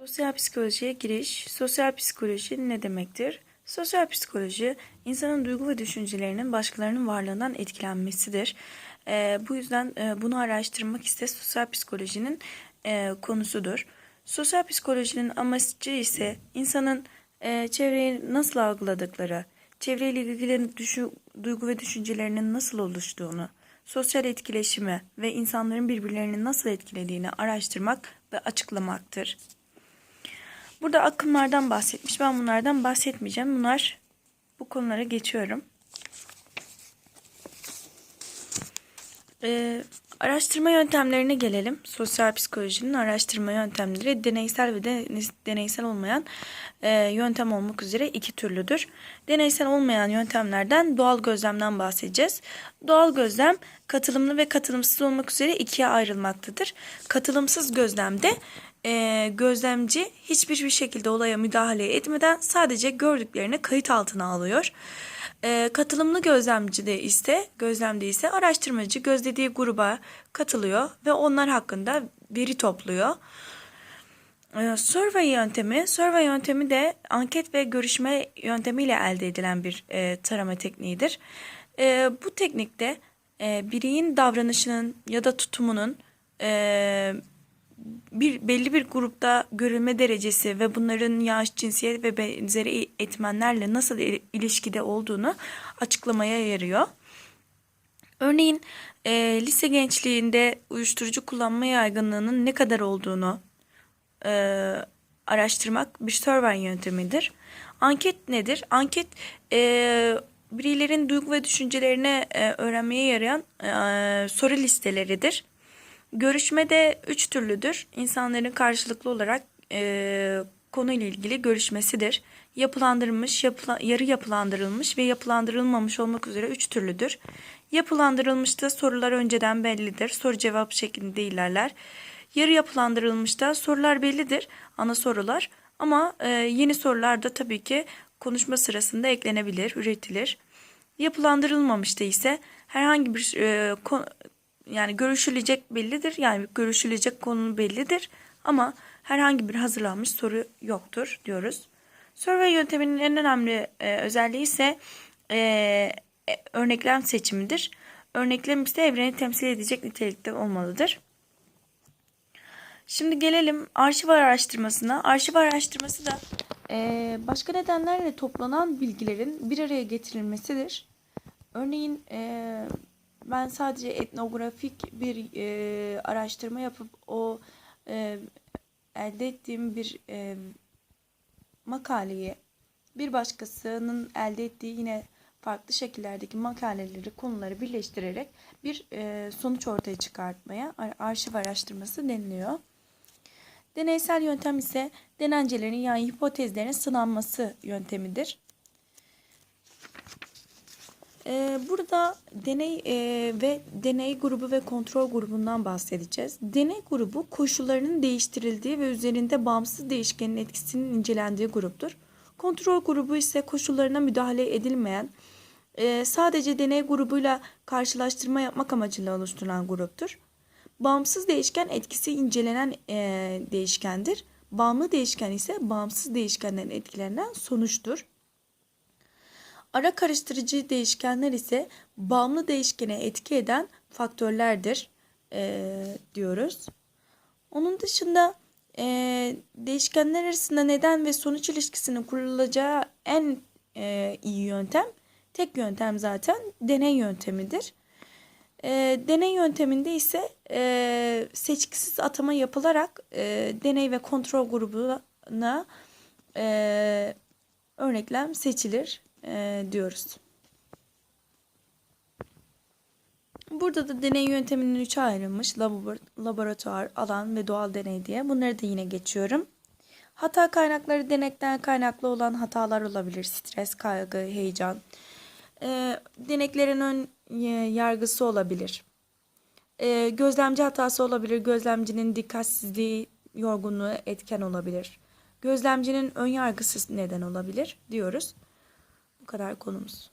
Sosyal psikolojiye giriş. Sosyal psikoloji ne demektir? Sosyal psikoloji insanın duygu ve düşüncelerinin başkalarının varlığından etkilenmesidir. Ee, bu yüzden e, bunu araştırmak ise sosyal psikolojinin e, konusudur. Sosyal psikolojinin amacı ise insanın e, çevreyi nasıl algıladıkları, çevreyle ilgili düşü, duygu ve düşüncelerinin nasıl oluştuğunu, sosyal etkileşimi ve insanların birbirlerini nasıl etkilediğini araştırmak ve açıklamaktır. Burada akımlardan bahsetmiş. Ben bunlardan bahsetmeyeceğim. Bunlar bu konulara geçiyorum. Ee, araştırma yöntemlerine gelelim. Sosyal psikolojinin araştırma yöntemleri deneysel ve de, deneysel olmayan e, yöntem olmak üzere iki türlüdür. Deneysel olmayan yöntemlerden doğal gözlemden bahsedeceğiz. Doğal gözlem katılımlı ve katılımsız olmak üzere ikiye ayrılmaktadır. Katılımsız gözlemde e, gözlemci hiçbir bir şekilde olaya müdahale etmeden sadece gördüklerini kayıt altına alıyor. E, katılımlı gözlemci de ise gözlemde ise araştırmacı gözlediği gruba katılıyor ve onlar hakkında veri topluyor. E, survey yöntemi, survey yöntemi de anket ve görüşme yöntemiyle elde edilen bir e, tarama tekniğidir. E, bu teknikte e, bireyin davranışının ya da tutumunun e, bir belli bir grupta görülme derecesi ve bunların yaş, cinsiyet ve benzeri etmenlerle nasıl ilişkide olduğunu açıklamaya yarıyor. Örneğin e, lise gençliğinde uyuşturucu kullanma yaygınlığının ne kadar olduğunu e, araştırmak bir survey yöntemidir. Anket nedir? Anket e, bireylerin duygu ve düşüncelerini e, öğrenmeye yarayan e, soru listeleridir. Görüşme de üç türlüdür. İnsanların karşılıklı olarak e, konuyla ilgili görüşmesidir. Yapılandırılmış, yapıla, yarı yapılandırılmış ve yapılandırılmamış olmak üzere üç türlüdür. Yapılandırılmışta sorular önceden bellidir. Soru cevap şeklinde ilerler. Yarı yapılandırılmışta sorular bellidir. Ana sorular. Ama e, yeni sorular da tabii ki konuşma sırasında eklenebilir, üretilir. Yapılandırılmamışta ise herhangi bir e, yani görüşülecek bellidir. Yani görüşülecek konu bellidir ama herhangi bir hazırlanmış soru yoktur diyoruz. Survey yönteminin en önemli e, özelliği ise e, e, örneklem seçimidir. Örneklem ise evreni temsil edecek nitelikte olmalıdır. Şimdi gelelim arşiv araştırmasına. Arşiv araştırması da e, başka nedenlerle toplanan bilgilerin bir araya getirilmesidir. Örneğin e, ben sadece etnografik bir e, araştırma yapıp o e, elde ettiğim bir e, makaleyi bir başkasının elde ettiği yine farklı şekillerdeki makaleleri, konuları birleştirerek bir e, sonuç ortaya çıkartmaya arşiv araştırması deniliyor. Deneysel yöntem ise denencelerin yani hipotezlerin sınanması yöntemidir. Ee, burada deney e, ve deney grubu ve kontrol grubundan bahsedeceğiz. Deney grubu koşullarının değiştirildiği ve üzerinde bağımsız değişkenin etkisinin incelendiği gruptur. Kontrol grubu ise koşullarına müdahale edilmeyen, e, sadece deney grubuyla karşılaştırma yapmak amacıyla oluşturulan gruptur. Bağımsız değişken etkisi incelenen e, değişkendir. Bağımlı değişken ise bağımsız değişkenden etkilenen sonuçtur. Ara karıştırıcı değişkenler ise bağımlı değişkene etki eden faktörlerdir e, diyoruz. Onun dışında e, değişkenler arasında neden ve sonuç ilişkisinin kurulacağı en e, iyi yöntem, tek yöntem zaten deney yöntemidir. E, deney yönteminde ise e, seçkisiz atama yapılarak e, deney ve kontrol grubuna e, örneklem seçilir e, diyoruz. Burada da deney yönteminin üçe ayrılmış. Laboratuvar, alan ve doğal deney diye. Bunları da yine geçiyorum. Hata kaynakları denekten kaynaklı olan hatalar olabilir. Stres, kaygı, heyecan. E, deneklerin ön yargısı olabilir. E, gözlemci hatası olabilir. Gözlemcinin dikkatsizliği, yorgunluğu etken olabilir. Gözlemcinin ön yargısı neden olabilir diyoruz. Kadar konumuz.